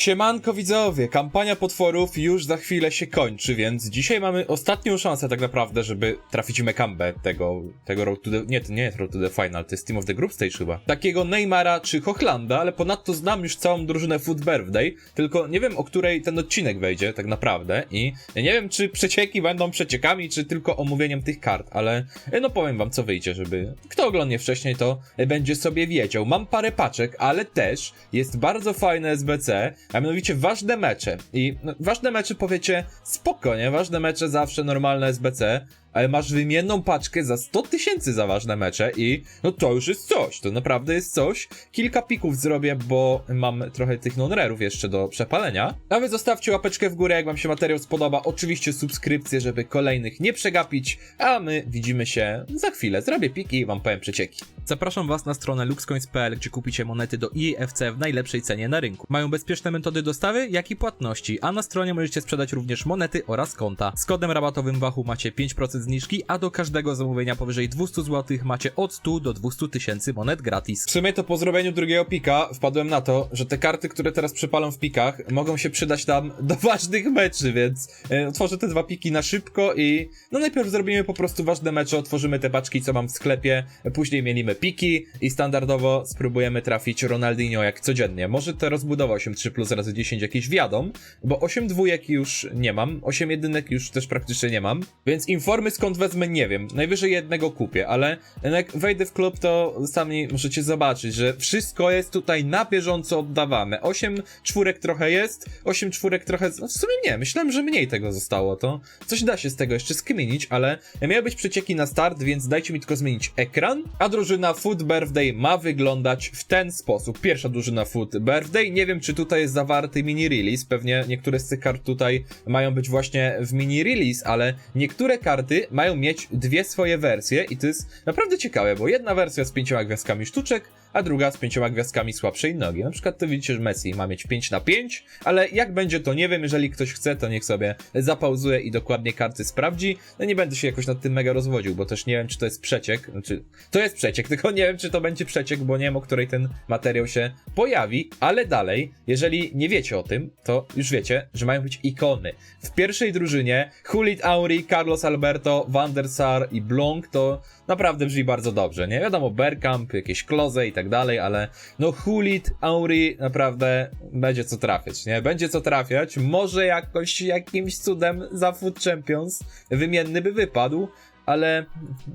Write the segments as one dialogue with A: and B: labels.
A: Siemanko widzowie, kampania potworów już za chwilę się kończy, więc dzisiaj mamy ostatnią szansę tak naprawdę, żeby trafić Mekambę tego, tego Road to the, nie, to nie jest Road to the Final, to jest Team of the Group Stage chyba. Takiego Neymara czy Hochlanda, ale ponadto znam już całą drużynę Food Birthday, tylko nie wiem o której ten odcinek wejdzie tak naprawdę i nie wiem czy przecieki będą przeciekami, czy tylko omówieniem tych kart, ale e, no powiem wam co wyjdzie, żeby kto oglądnie wcześniej to będzie sobie wiedział. Mam parę paczek, ale też jest bardzo fajne SBC, a mianowicie ważne mecze. I no, ważne mecze powiecie spoko, nie? Ważne mecze zawsze normalne SBC, ale masz wymienną paczkę za 100 tysięcy za ważne mecze i no to już jest coś, to naprawdę jest coś. Kilka pików zrobię, bo mam trochę tych non-rarów jeszcze do przepalenia. A wy zostawcie łapeczkę w górę, jak wam się materiał spodoba. Oczywiście subskrypcję, żeby kolejnych nie przegapić, a my widzimy się za chwilę. Zrobię piki i wam powiem przecieki. Zapraszam was na stronę luxcoins.pl, gdzie kupicie monety do EAFC w najlepszej cenie na rynku. Mają bezpieczne metody dostawy, jak i płatności, a na stronie możecie sprzedać również monety oraz konta. Z kodem rabatowym Wachu macie 5% zniżki, a do każdego zamówienia powyżej 200 zł macie od 100 do 200 tysięcy monet gratis. W sumie to po zrobieniu drugiego pika wpadłem na to, że te karty, które teraz przepalam w pikach, mogą się przydać tam do ważnych meczy, więc e, otworzę te dwa piki na szybko i no najpierw zrobimy po prostu ważne mecze, otworzymy te paczki, co mam w sklepie, później mielimy piki i standardowo spróbujemy trafić Ronaldinho jak codziennie. Może to rozbudowa 8 3 plus razy 10 jakiś wiadom, bo 8 dwójek już nie mam, 8 jedynek już też praktycznie nie mam, więc informy skąd wezmę nie wiem, najwyżej jednego kupię, ale jak wejdę w klub to sami możecie zobaczyć, że wszystko jest tutaj na bieżąco oddawane. 8 czwórek trochę jest, 8 czwórek trochę, no w sumie nie, myślałem, że mniej tego zostało, to coś da się z tego jeszcze skminić, ale miały być przecieki na start, więc dajcie mi tylko zmienić ekran, a drużyna Food Birthday ma wyglądać w ten sposób. Pierwsza drużyna Food Birthday, nie wiem czy tutaj jest zawarty mini release, pewnie niektóre z tych kart tutaj mają być właśnie w mini release, ale niektóre karty mają mieć dwie swoje wersje i to jest naprawdę ciekawe, bo jedna wersja z pięcioma gwiazdkami sztuczek, a druga z pięcioma gwiazdkami słabszej nogi. Na przykład to widzicie, że Messi ma mieć 5 na 5, ale jak będzie to nie wiem, jeżeli ktoś chce, to niech sobie zapauzuje i dokładnie karty sprawdzi. No nie będę się jakoś nad tym mega rozwodził, bo też nie wiem, czy to jest przeciek, znaczy to jest przeciek, tylko nie wiem, czy to będzie przeciek, bo nie wiem, o której ten materiał się pojawi, ale dalej, jeżeli nie wiecie o tym, to już wiecie, że mają być ikony. W pierwszej drużynie Hulit Auri, Carlos Alberto, Van der Sar i Blanc to naprawdę brzmi bardzo dobrze, nie? Wiadomo, Bergkamp, jakieś Kloze i tak dalej, ale no Hulit, Auri naprawdę będzie co trafiać, nie? Będzie co trafiać, może jakoś jakimś cudem za Food Champions wymienny by wypadł, ale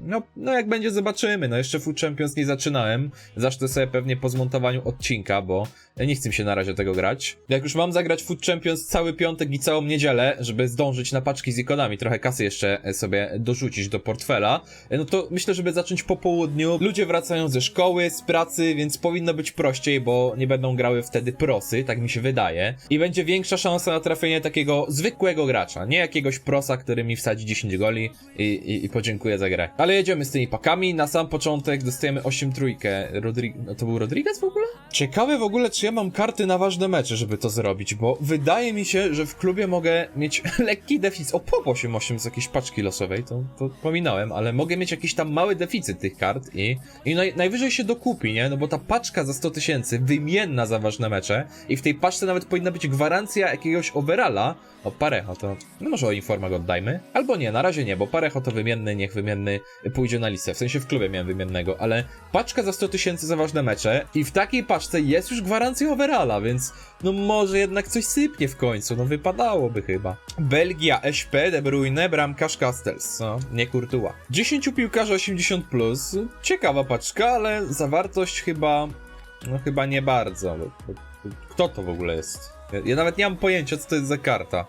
A: no, no jak będzie zobaczymy, no jeszcze Food Champions nie zaczynałem, zacznę sobie pewnie po zmontowaniu odcinka, bo nie chcę mi się na razie tego grać. Jak już mam zagrać Food Champions cały piątek i całą niedzielę, żeby zdążyć na paczki z ikonami, trochę kasy jeszcze sobie dorzucić do portfela, no to myślę, żeby zacząć po południu. Ludzie wracają ze szkoły, z pracy, więc powinno być prościej, bo nie będą grały wtedy prosy, tak mi się wydaje. I będzie większa szansa na trafienie takiego zwykłego gracza, nie jakiegoś prosa, który mi wsadzi 10 goli i, i, i podziękuję za grę. Ale jedziemy z tymi pakami. Na sam początek dostajemy 8 trójkę. Rodri... No to był Rodriguez w ogóle? Ciekawe w ogóle, czy ja mam karty na ważne mecze, żeby to zrobić, bo wydaje mi się, że w klubie mogę mieć lekki deficyt. O, pop 8-8 z jakiejś paczki losowej, to, to pominąłem, ale mogę mieć jakiś tam mały deficyt tych kart i, i naj, najwyżej się dokupi, nie? No bo ta paczka za 100 tysięcy, wymienna za ważne mecze i w tej paczce nawet powinna być gwarancja jakiegoś overalla. O, Parecho to, no może o Informa go oddajmy. Albo nie, na razie nie, bo Parecho to wymienny, niech wymienny pójdzie na listę. W sensie w klubie miałem wymiennego, ale paczka za 100 tysięcy za ważne mecze i w takiej paczce jest już gwarancja overalla, więc no może jednak coś sypnie w końcu, no wypadałoby chyba. Belgia, SP, De Bruyne, bramkarz Castells, no, nie Courtois. 10 piłkarzy 80+, plus. ciekawa paczka, ale zawartość chyba, no chyba nie bardzo. Kto to w ogóle jest? Ja, ja nawet nie mam pojęcia, co to jest za karta.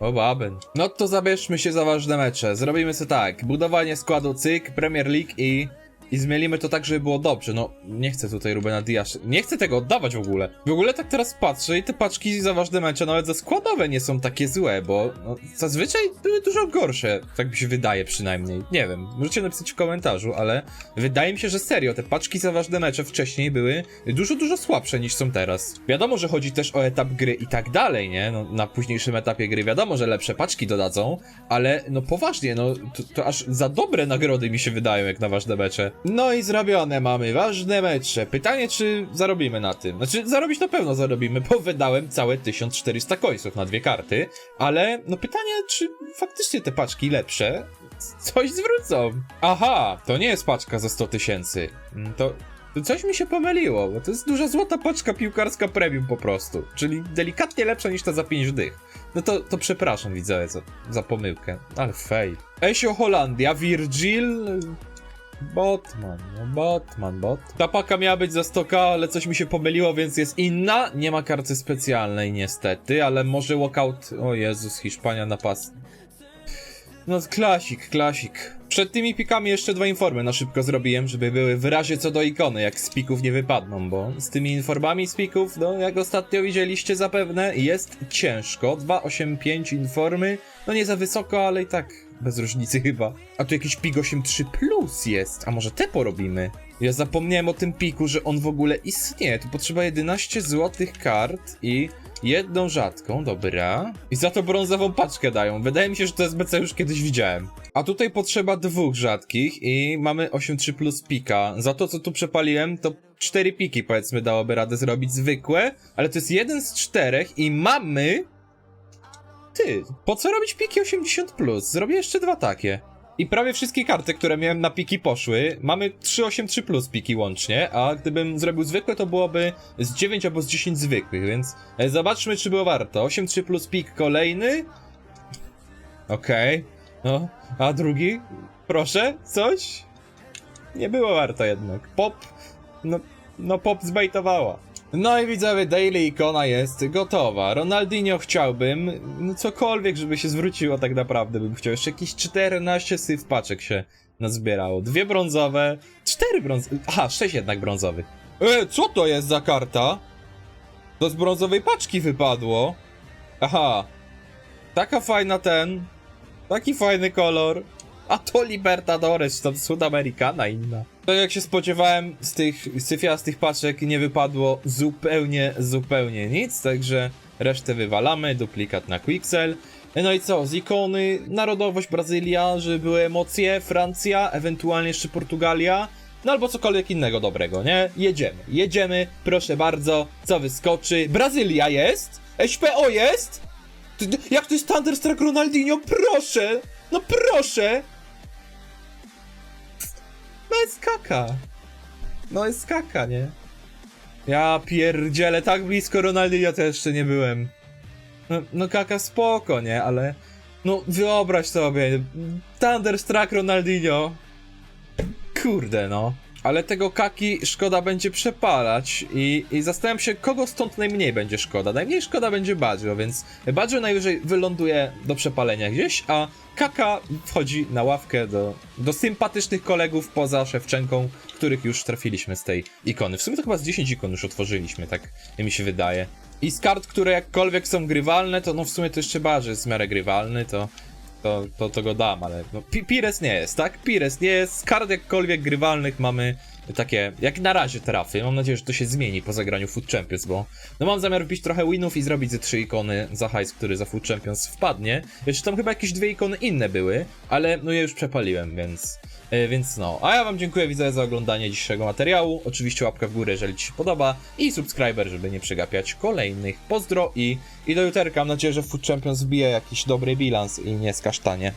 A: O baben. No to zabierzmy się za ważne mecze. Zrobimy sobie tak. Budowanie składu cyk, Premier League i... I zmielimy to tak, żeby było dobrze. No, nie chcę tutaj Rubena Diasz. Nie chcę tego oddawać w ogóle. W ogóle tak teraz patrzę i te paczki za ważne mecze, nawet za składowe nie są takie złe, bo no, zazwyczaj były dużo gorsze. Tak mi się wydaje przynajmniej. Nie wiem, możecie napisać w komentarzu, ale wydaje mi się, że serio, te paczki za ważne mecze wcześniej były dużo, dużo słabsze niż są teraz. Wiadomo, że chodzi też o etap gry i tak dalej, nie? No, na późniejszym etapie gry wiadomo, że lepsze paczki dodadzą, ale no poważnie, no to, to aż za dobre nagrody mi się wydają jak na ważne mecze. No i zrobione mamy, ważne mecze. Pytanie, czy zarobimy na tym? Znaczy, zarobić na pewno zarobimy, bo wydałem całe 1400 końców na dwie karty, ale no pytanie, czy faktycznie te paczki lepsze coś zwrócą? Aha, to nie jest paczka za 100 tysięcy. Mm, To, to coś mi się pomyliło, bo to jest duża złota paczka piłkarska premium po prostu, czyli delikatnie lepsza niż ta za 5 dych. No to, to przepraszam widzowie za, za pomyłkę, ale fail. Esio Holandia, Virgil, Botman, no Botman, bot. Ta paka miała być za 100k, ale coś mi się pomyliło, więc jest inna. Nie ma karty specjalnej niestety, ale może walkout... O Jezus, Hiszpania na pas. No klasik, klasik. Przed tymi pikami jeszcze dwa informy na szybko zrobiłem, żeby były w razie co do ikony, jak z pików nie wypadną, bo z tymi informami z pików, no jak ostatnio widzieliście zapewne, jest ciężko. 285 informy, no nie za wysoko, ale i tak bez różnicy chyba. A tu jakiś pik 83 plus jest, a może te porobimy? Ja zapomniałem o tym piku, że on w ogóle istnieje. Tu potrzeba 11 złotych kart i jedną rzadką, dobra. I za to brązową paczkę dają. Wydaje mi się, że to SBC już kiedyś widziałem. A tutaj potrzeba dwóch rzadkich i mamy 8-3 plus pika. Za to, co tu przepaliłem, to 4 piki powiedzmy dałoby radę zrobić zwykłe, ale to jest jeden z czterech i mamy... Ty, po co robić piki 80 plus? Zrobię jeszcze dwa takie. I prawie wszystkie karty, które miałem na piki poszły. Mamy 383 plus piki łącznie, a gdybym zrobił zwykłe, to byłoby z 9 albo z 10 zwykłych, więc e, zobaczmy, czy było warto. 83 plus pik kolejny. Okej. No, a drugi? Proszę, coś? Nie było warto jednak. Pop, no, no pop zbejtowała. No i widzowie, Daily Ikona jest gotowa. Ronaldinho chciałbym, no cokolwiek, żeby się zwróciło tak naprawdę bym chciał. Jeszcze jakieś 14 syf paczek się nazbierało. Dwie brązowe, cztery brązowe, aha, sześć jednak brązowych. E, co to jest za karta? To z brązowej paczki wypadło. Aha. Taka fajna ten. Taki fajny kolor. A to Libertadores, to Sudamericana inna. To jak się spodziewałem, z tych syfiastych paczek nie wypadło zupełnie, zupełnie nic, także resztę wywalamy, duplikat na Quixel. No i co, z ikony, narodowość Brazylia, żeby były emocje, Francja, ewentualnie jeszcze Portugalia, no albo cokolwiek innego dobrego, nie? Jedziemy, jedziemy, proszę bardzo, co wyskoczy? Brazylia jest? SPO jest? Jak to jest Thunderstruck Ronaldinho? Proszę! No proszę! No jest kaka. No jest kaka, nie? Ja pierdzielę, tak blisko Ronaldinho to jeszcze nie byłem. No, no kaka spoko, nie? Ale... No wyobraź sobie, Thunderstruck Ronaldinho. Kurde, no. Ale tego kaki szkoda będzie przepalać i, i zastanawiam się, kogo stąd najmniej będzie szkoda. Najmniej szkoda będzie Baggio, więc Baggio najwyżej wyląduje do przepalenia gdzieś, a kaka wchodzi na ławkę do, do sympatycznych kolegów poza Szewczenką, których już trafiliśmy z tej ikony. W sumie to chyba z 10 ikon już otworzyliśmy, tak mi się wydaje. I z kart, które jakkolwiek są grywalne, to no w sumie to jeszcze Baggio jest w miarę grywalny, to to, to, to go dam, ale no, Pi- Pires nie jest, tak? Pires nie jest. Z kart jakkolwiek grywalnych mamy takie, jak na razie trafy. Mam nadzieję, że to się zmieni po zagraniu Food Champions, bo no mam zamiar wbić trochę winów i zrobić ze trzy ikony za hajs, który za Food Champions wpadnie. Jeszcze tam chyba jakieś dwie ikony inne były, ale no ja już przepaliłem, więc, więc no. A ja wam dziękuję widzowie za oglądanie dzisiejszego materiału. Oczywiście łapka w górę, jeżeli ci się podoba i subskryber, żeby nie przegapiać kolejnych. Pozdro i, i do juterka. Mam nadzieję, że Food Champions wbije jakiś dobry bilans i nie skasztanie.